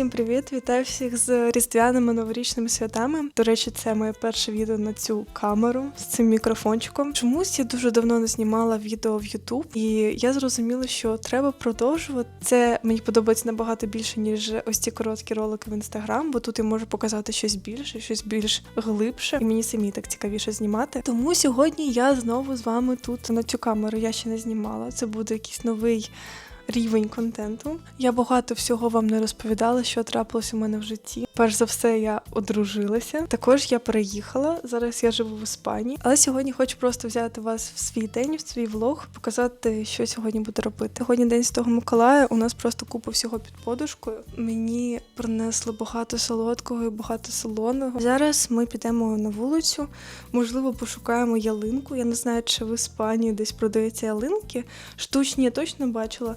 Всім привіт! Вітаю всіх з різдвяними новорічними святами. До речі, це моє перше відео на цю камеру з цим мікрофончиком. Чомусь я дуже давно не знімала відео в YouTube, і я зрозуміла, що треба продовжувати. Це мені подобається набагато більше, ніж ось ці короткі ролики в інстаграм, бо тут я можу показати щось більше, щось більш глибше, і мені самі так цікавіше знімати. Тому сьогодні я знову з вами тут на цю камеру. Я ще не знімала. Це буде якийсь новий рівень контенту. Я багато всього вам не розповідала, що трапилось у мене в житті. Перш за все, я одружилася. Також я переїхала. Зараз я живу в Іспанії. Але сьогодні хочу просто взяти вас в свій день, в свій влог, показати, що сьогодні буду робити. Сьогодні день Святого Миколая. У нас просто купа всього під подушкою. Мені принесли багато солодкого і багато солоного. Зараз ми підемо на вулицю. Можливо, пошукаємо ялинку. Я не знаю, чи в Іспанії десь продаються ялинки. Штучні я точно бачила.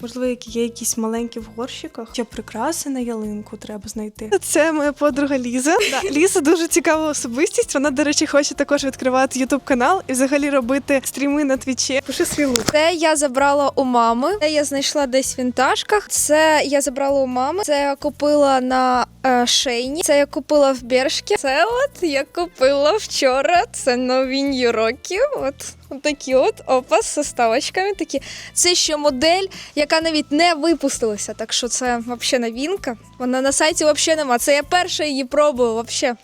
Можливо, які є якісь маленькі в горщиках. Ще прикраси на ялинку треба знайти. Це моя подруга Ліза. Да, Ліза дуже цікава особистість. Вона, до речі, хоче також відкривати ютуб канал і взагалі робити стріми на твічі. Пиши свій лук. Це я забрала у мами. Це я знайшла десь в вінтажках. Це я забрала у мами. Це я купила на е, шейні. Це я купила в Бершки. Це от я купила вчора. Це нові роки. От. Такі от опа з составочками. Такі. Це ще модель, яка навіть не випустилася. Так що це взагалі новинка. Вона на сайті взагалі нема. Це я перша її пробую взагалі.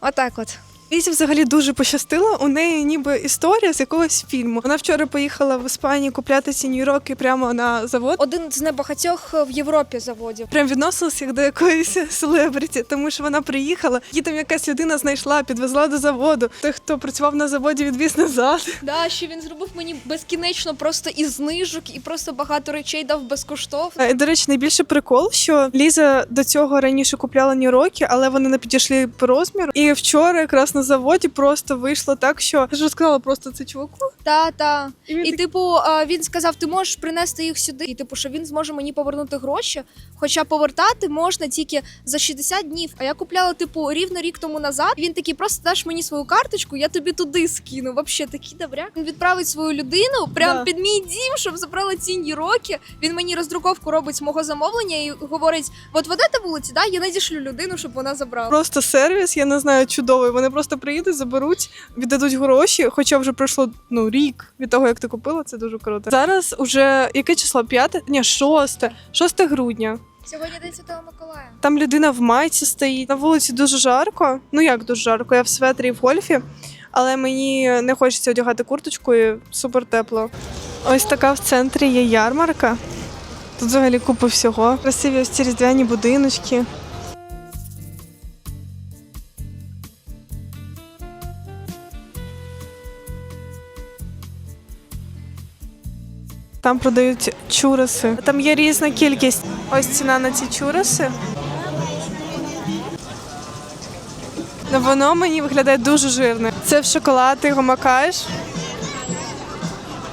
Отак от. Лізі взагалі дуже пощастило. У неї ніби історія з якогось фільму. Вона вчора поїхала в Іспанію купляти ці нью-йорки прямо на завод. Один з небагатьох в Європі заводів. Прям відносилася як до якоїсь селебриті, тому що вона приїхала, її там якась людина знайшла, підвезла до заводу. Той, хто працював на заводі, відвіз назад. Да, що він зробив мені безкінечно просто і знижок, і просто багато речей дав безкоштовно. Е, До речі, найбільше прикол, що Ліза до цього раніше купляла нью-йорки, але вони не підійшли по розміру. І вчора якраз на заводі просто вийшло так, що я ж розказала просто це чуваку. Та, та. І він І такий, типу, а, він сказав: ти можеш принести їх сюди. І типу, що він зможе мені повернути гроші. Хоча повертати можна тільки за 60 днів. А я купляла, типу, рівно рік тому назад. Він такий, просто даш мені свою карточку, я тобі туди скину. Вообще такий добряк. Він відправить свою людину прямо Да. під мій дім, щоб забрала ці роки. Він мені роздруковку робить з мого замовлення і говорить: от в та вулиці, да, я надішлю людину, щоб вона забрала. Просто сервіс, я не знаю, чудовий. Вони просто приїдуть, заберуть, віддадуть гроші. Хоча вже пройшло ну рік від того, як ти купила. Це дуже круто. Зараз уже яке число? П'яте? Ні, шосте, шосте грудня. Сьогодні день Святого Миколая. Там людина в майці стоїть. На вулиці дуже жарко. Ну як дуже жарко? Я в светрі і в гольфі, але мені не хочеться одягати курточку і супер тепло. Ось така в центрі є ярмарка. Тут взагалі купа всього. Красиві ось ці різдвяні будиночки. Там продають чуроси. Там є різна кількість. Ось ціна на ці чуроси. Ну, воно мені виглядає дуже жирне. Це в шоколад, ти його макаєш.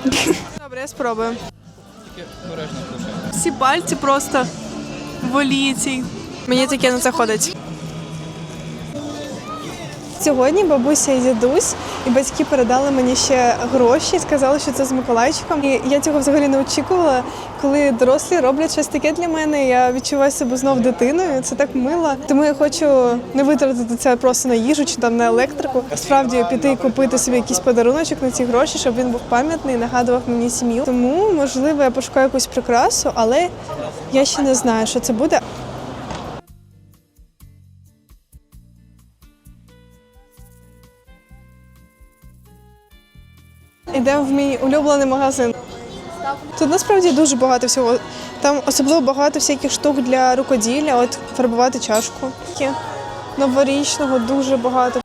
Добре, я спробую. Всі пальці просто в олійці. Мені таке не заходить. Сьогодні бабуся і дідусь і батьки передали мені ще гроші, сказали, що це з Миколайчиком. І я цього взагалі не очікувала. Коли дорослі роблять щось таке для мене, я відчуваю себе знов дитиною. Це так мило. Тому я хочу не витратити це просто на їжу чи там на електрику. Справді піти і купити собі якийсь подаруночок на ці гроші, щоб він був пам'ятний, нагадував мені сім'ю. Тому можливо я пошукаю якусь прикрасу, але я ще не знаю, що це буде. Йдемо в мій улюблений магазин. Тут насправді дуже багато всього. Там особливо багато всяких штук для рукоділля, от фарбувати чашку. Новорічного дуже багато.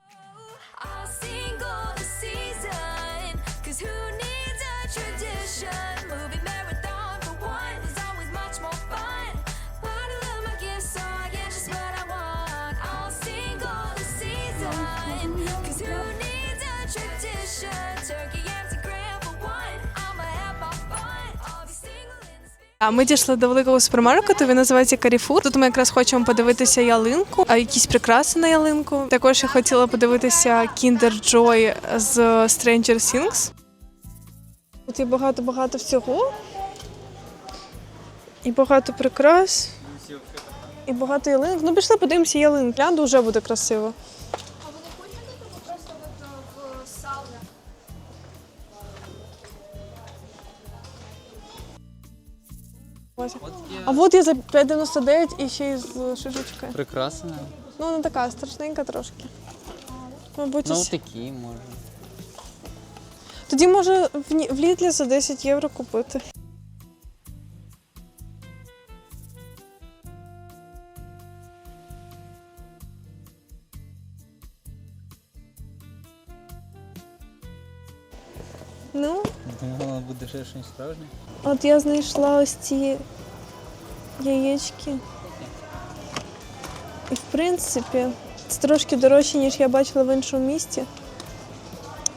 А ми дійшли до великого супермаркету. Він називається Carrefour. Тут ми якраз хочемо подивитися ялинку, а якісь прикраси на ялинку. Також я хотіла подивитися Kinder Joy з Stranger Things. Тут є багато-багато всього. І багато прикрас. і багато ялинок. Ну пішли, подивимося ялинок. Глянду вже буде красиво. А от я за 5,99 і ще й з шишечкою. прикрасена. Ну, вона така страшненька трошки. Мабуть, Ну ось- такі може. тоді може в, Ні- в Лідлі за 10 євро купити. Ну, Думала, буде ще щось справжнє. От я знайшла ось ці яєчки. І в принципі, це трошки дорожче, ніж я бачила в іншому місті.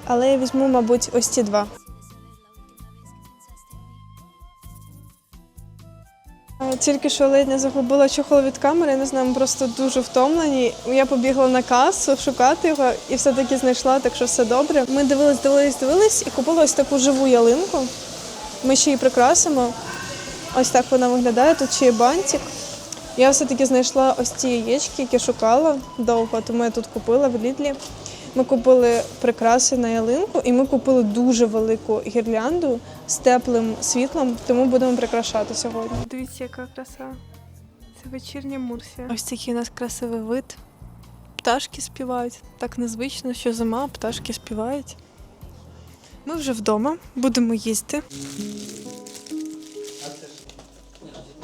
Але я візьму, мабуть, ось ці два. Тільки що ледь не загубила чохол від камери, не знаю, ми просто дуже втомлені. Я побігла на касу шукати його і все-таки знайшла, так що все добре. Ми дивились, дивились, дивились і купили ось таку живу ялинку. Ми ще її прикрасимо. Ось так вона виглядає. Тут ще є бантик. Я все-таки знайшла ось ці яєчки, які шукала довго, тому я тут купила в Лідлі. Ми купили прикраси на ялинку, і ми купили дуже велику гірлянду з теплим світлом, тому будемо прикрашати сьогодні. Дивіться, яка краса. Це вечірня Мурсія. Ось такий у нас красивий вид. Пташки співають. Так незвично, що зима, а пташки співають. Ми вже вдома, будемо їсти.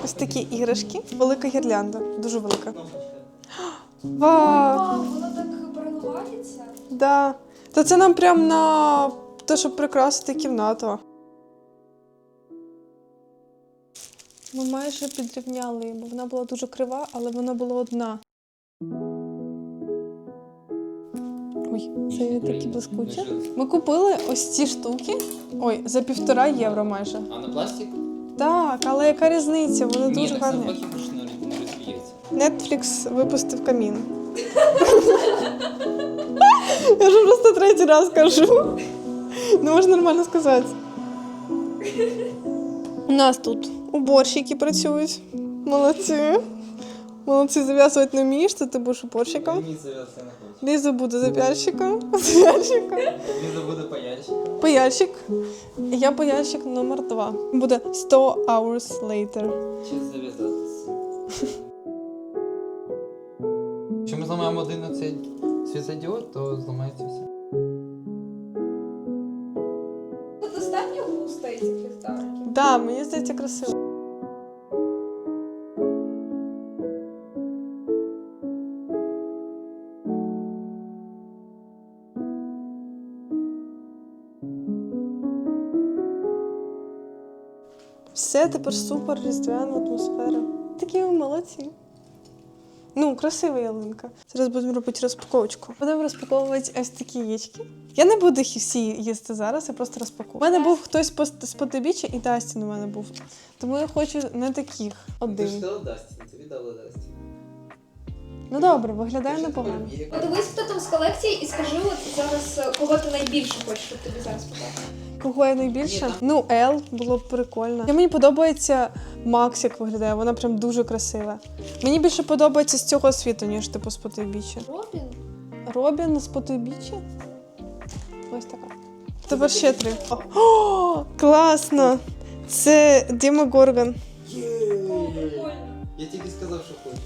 Ось такі іграшки. Велика гірлянда, дуже велика. Вау! воно так переливається. Да. Та це нам прям на те, щоб прикрасити кімнату. Ми майже підрівняли її, бо вона була дуже крива, але вона була одна. Ой, це такі блискучі. Ми купили ось ці штуки. Ой, за півтора євро майже. А на пластик? Так, але яка різниця? Вони Ні, дуже так гарні. більше не не розвіється. Netflix випустив камін. Я вже просто третій раз кажу. Не можна нормально сказати. У нас тут уборщики працюють. Молодці. Молодці, зав'язувати не вмієш, то ти будеш уборщиком. Мені зав'язати на хоче. Ліза буде запяльщиком. Запяльщиком. Ліза буде паяльщик. Паяльщик. Я паяльщик номер два. Буде 100 hours later. Чи зав'язатися? Якщо ми зламаємо один оцей світлодіод, то зламається все. Тут достатньо густо ці ліхтарики. Да, мені здається красиво. Все, тепер супер різдвяна атмосфера. Такі ви молодці. Ну, красива ялинка. Зараз будемо робити розпаковочку. Будемо розпаковувати ось такі яєчки. Я не буду їх всі їсти зараз, я просто розпакую. У мене був хтось з потибіччя і Дастін у мене був. Тому я хочу не таких один. дала Дастін, тобі дала Дастін. Ну добре, виглядає непогано. Подивись, хто там з колекції, і скажи, от зараз кого ти найбільше хочеш, щоб тобі зараз показати. Кого я найбільше? Ну, Ел було б прикольно. Я мені подобається Макс, як виглядає, вона прям дуже красива. Мені більше подобається з цього світу, ніж типу з потойбіччя. Робін? Робін з потойбіччя? Ось така. Тепер ще три. О, класно! Це Діма Горган. Я тільки сказав, що хочу.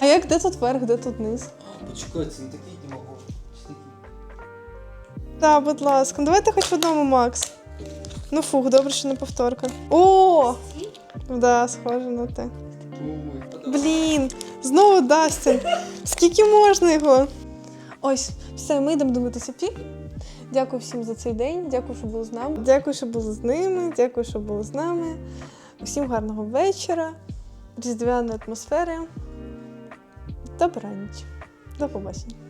А як де тут верх, де тут низ? Почекай, це не такий Дімагор. Чи такий? Так, будь ласка, давайте хоч в одному, Макс. Ну фух, добре, що не повторка. О! Да, схоже на те. Блін, знову Дастін. Скільки можна його? Ось, все, ми йдемо дивитися фільм. Дякую всім за цей день. Дякую, що були з нами. Дякую, що були з ними. Дякую, що були з нами. Усім гарного вечора, різдвяної атмосфери. Добраніч. До побачення.